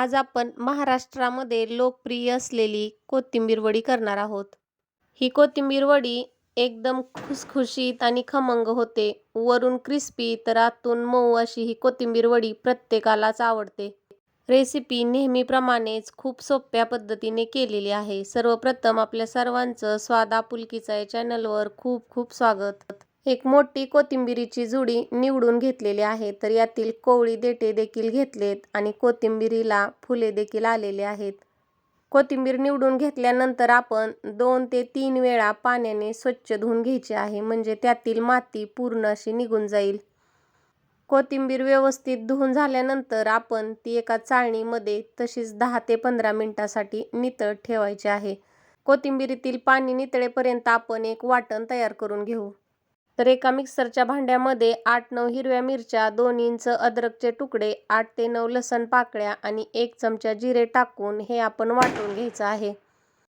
आज आपण महाराष्ट्रामध्ये लोकप्रिय असलेली कोथिंबीर वडी करणार आहोत. ही कोथिंबीर वडी एकदम खुसखुशीत आणि खमंग होते. वरून क्रिस्पी तर आतून मऊ अशी ही कोथिंबीर वडी प्रत्येकालाच आवडते. रेसिपी नेहमीप्रमाणेच खूप सोप्या पद्धतीने केलेली आहे. सर्वप्रथम आपल्या सर्वांचं स्वाद आपुलकीचा या चॅनलवर खूप खूप स्वागत. एक मोठी कोथिंबिरीची जुडी निवडून घेतलेली आहे तर यातील कोवळी देठे देखील घेतलेत आणि कोथिंबिरीला फुले देखील आलेले आहेत. कोथिंबीर निवडून घेतल्यानंतर आपण दोन ते तीन वेळा पाण्याने स्वच्छ धुवून घ्यायची आहे म्हणजे त्यातील माती पूर्ण अशी निघून जाईल. कोथिंबीर व्यवस्थित धुवून झाल्यानंतर आपण ती एका चाळणीमध्ये तशीच दहा ते पंधरा मिनटासाठी नितळ ठेवायची आहे. कोथिंबीरीतील पाणी नितळेपर्यंत आपण एक वाटण तयार करून घेऊ. तर एका मिक्सरच्या भांड्यामध्ये आठ नऊ हिरव्या मिरच्या दोन इंच अद्रकचे तुकडे आठ ते नऊ लसण पाकळ्या आणि एक चमचा जिरे टाकून हे आपण वाटून घ्यायचं आहे.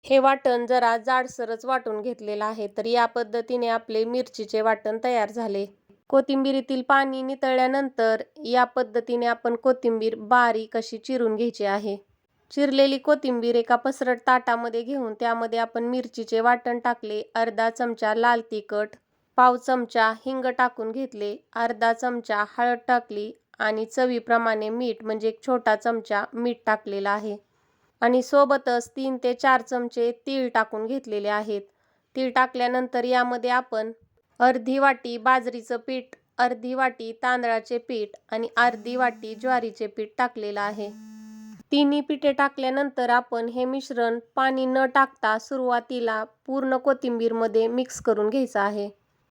हे वाटण जरा जाडसरच वाटून घेतलेलं आहे तर या पद्धतीने आपले मिरचीचे वाटण तयार झाले. कोथिंबीरीतील पाणी नितळल्यानंतर या पद्धतीने आपण कोथिंबीर बारीक अशी चिरून घ्यायची आहे. चिरलेली कोथिंबीर एका पसरट ताटामध्ये घेऊन त्यामध्ये आपण मिरचीचे वाटण टाकले अर्धा चमचा लाल तिखट पाव चमचा हिंग टाकून घेतले अर्धा चमचा हळद टाकली आणि चवीप्रमाणे मीठ म्हणजे एक छोटा चमचा मीठ टाकलेला आहे. आणि सोबतच तीन ते चार चमचे तीळ टाकून घेतलेले आहेत. तीळ टाकल्यानंतर यामध्ये आपण अर्धी वाटी बाजरीचं पीठ अर्धी वाटी तांदळाचे पीठ आणि अर्धी वाटी ज्वारीचे पीठ टाकलेलं आहे. तिन्ही पिठे टाकल्यानंतर आपण हे मिश्रण पाणी न टाकता सुरुवातीला पूर्ण कोथिंबीरमध्ये मिक्स करून घ्यायचं आहे.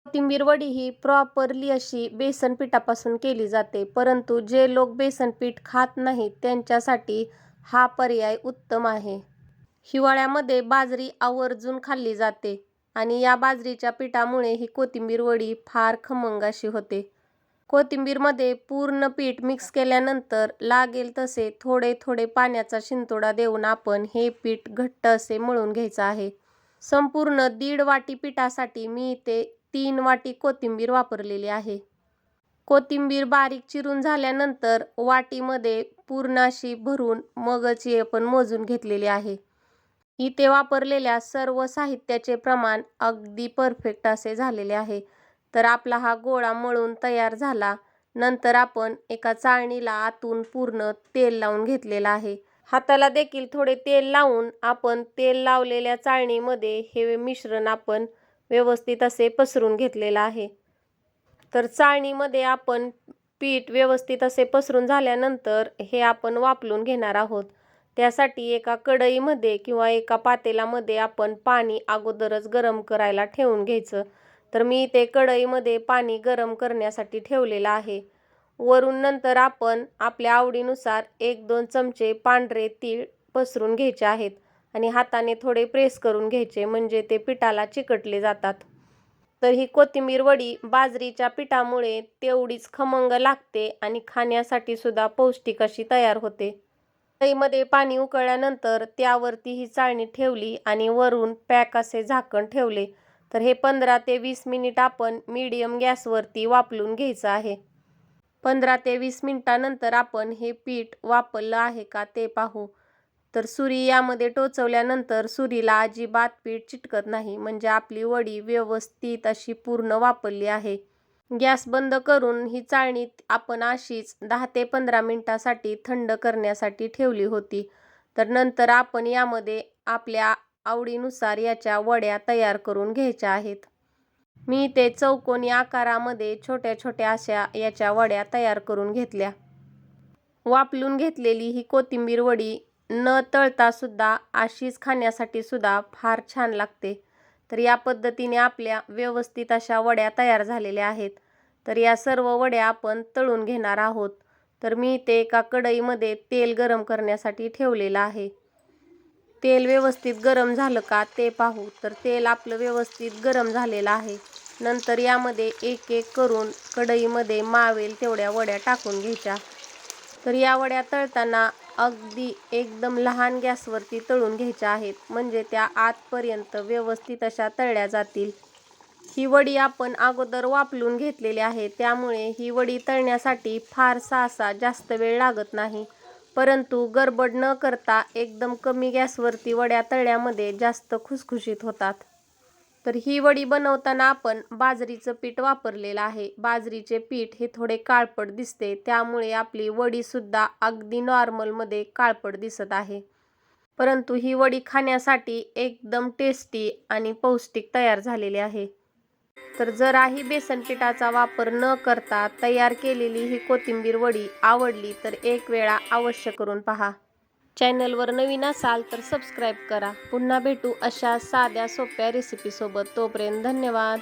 कोथिंबीर वडी ही प्रॉपरली अशी बेसन पिठापासून केली जाते. परंतु जे लोक बेसन पीठ खात नाहीत त्यांच्यासाठी हा पर्याय उत्तम आहे. हिवाळ्यामध्ये बाजरी आवर्जून खाल्ली जाते आणि या बाजरीच्या पिठामुळे ही कोथिंबीर वडी फार खमंग अशी होते. कोथिंबीरमध्ये पूर्ण पीठ मिक्स केल्यानंतर लागेल तसे थोडे थोडे पाण्याचा शिंतोडा देऊन आपण हे पीठ घट्ट असे मळून घ्यायचं आहे. संपूर्ण दीड वाटी पिठासाठी मी इथे तीन वाटी कोथिंबीर वापरलेली आहे. कोथिंबीर बारीक चिरून झाल्यानंतर वाटीमध्ये पूर्ण अशी भरून मगची आपण मोजून घेतलेली आहे. इथे वापरलेल्या सर्व साहित्याचे प्रमाण अगदी परफेक्ट असे झालेले आहे. तर आपला हा गोळा मळून तयार झाला. नंतर आपण एका चाळणीला आतून पूर्ण तेल लावून घेतलेलं आहे. हाताला देखील थोडे तेल लावून आपण तेल लावलेल्या चाळणीमध्ये हे मिश्रण आपण व्यवस्थित असे पसरून घेतलेलं आहे. तर चाळणीमध्ये आपण पीठ व्यवस्थित असे पसरून झाल्यानंतर हे आपण वापरून घेणार आहोत. त्यासाठी एका कढईमध्ये किंवा एका पातेलामध्ये आपण पाणी अगोदरच गरम करायला ठेवून घ्यायचं. तर मी ते कढईमध्ये पाणी गरम करण्यासाठी ठेवलेलं आहे. वरून नंतर आपण आपल्या आवडीनुसार एक दोन चमचे पांढरे तीळ पसरून घ्यायचे आहेत. आणि हाताने थोडे प्रेस करून घ्यायचे म्हणजे ते पिठाला चिकटले जातात. तर ही कोथिंबीर वडी बाजरीच्या पिठामुळे तेवढीच खमंग लागते आणि खाण्यासाठी सुद्धा पौष्टिक अशी तयार होते. दहीमध्ये पाणी उकळल्यानंतर त्यावरती ही चाळणी ठेवली आणि वरून पॅक असे झाकण ठेवले. तर हे पंधरा ते वीस मिनिट आपण मीडियम गॅसवरती वापरून घ्यायचं आहे. पंधरा ते वीस मिनिटानंतर आपण हे पीठ वापरलं आहे का ते पाहू. तर सुरी यामध्ये टोचवल्यानंतर सुरीला अजिबात पीठ चिटकत नाही. म्हणजे आपली वडी व्यवस्थित अशी पूर्ण वापरली आहे. गॅस बंद करून ही चाळणी आपण अशीच दहा ते पंधरा मिनटासाठी थंड करण्यासाठी ठेवली होती. तर नंतर आपण यामध्ये आपल्या आवडीनुसार याच्या वड्या तयार करून घ्यायच्या आहेत. मी ते चौकोनी आकारामध्ये छोट्या छोट्या अशा याच्या वड्या तयार करून घेतल्या. वापलून घेतलेली ही कोथिंबीर वडी न तळता सुद्धा अशीच खाण्यासाठी सुद्धा फार छान लागते. तर या पद्धतीने आपल्या व्यवस्थित अशा वड्या तयार झालेल्या आहेत. तर या सर्व वड्या आपण तळून घेणार आहोत. तर मी ते एका कढईमध्ये तेल गरम करण्यासाठी ठेवलेलं आहे. तेल व्यवस्थित गरम झालं का ते पाहू. तर तेल आपलं व्यवस्थित गरम झालेलं आहे. नंतर यामध्ये एक एक करून कढईमध्ये मावेल तेवढ्या वड्या टाकून घ्यायच्या. तर या वड्या तळताना अगदी एकदम लहान गॅसवरती तळून घ्यायच्या आहेत. म्हणजे त्या आतपर्यंत व्यवस्थित अशा तळल्या जातील. ही वडी आपण अगोदर वापरून घेतलेली आहे. त्यामुळे ही वडी तळण्यासाठी फारसा असा जास्त वेळ लागत नाही. परंतु गडबड न करता एकदम कमी गॅसवरती वड्या तळल्यामध्ये जास्त खुसखुशीत होतात. तर ही वडी बनवताना आपण बाजरीचं पीठ वापरलेलं आहे. बाजरीचे पीठ हे थोडे काळपट दिसते त्यामुळे आपली वडीसुद्धा अगदी नॉर्मलमध्ये काळपट दिसत आहे. परंतु ही वडी खाण्यासाठी एकदम टेस्टी आणि पौष्टिक तयार झालेली आहे. तर जराही बेसन पिठाचा वापर न करता तयार केलेली ही कोथिंबीर वडी आवडली तर एक वेळा अवश्य करून पहा. चॅनलवर नवीन असाल तर सबस्क्राईब करा. पुन्हा भेटू अशा साध्या सोप्या रेसिपीसोबत तोपर्यंत धन्यवाद.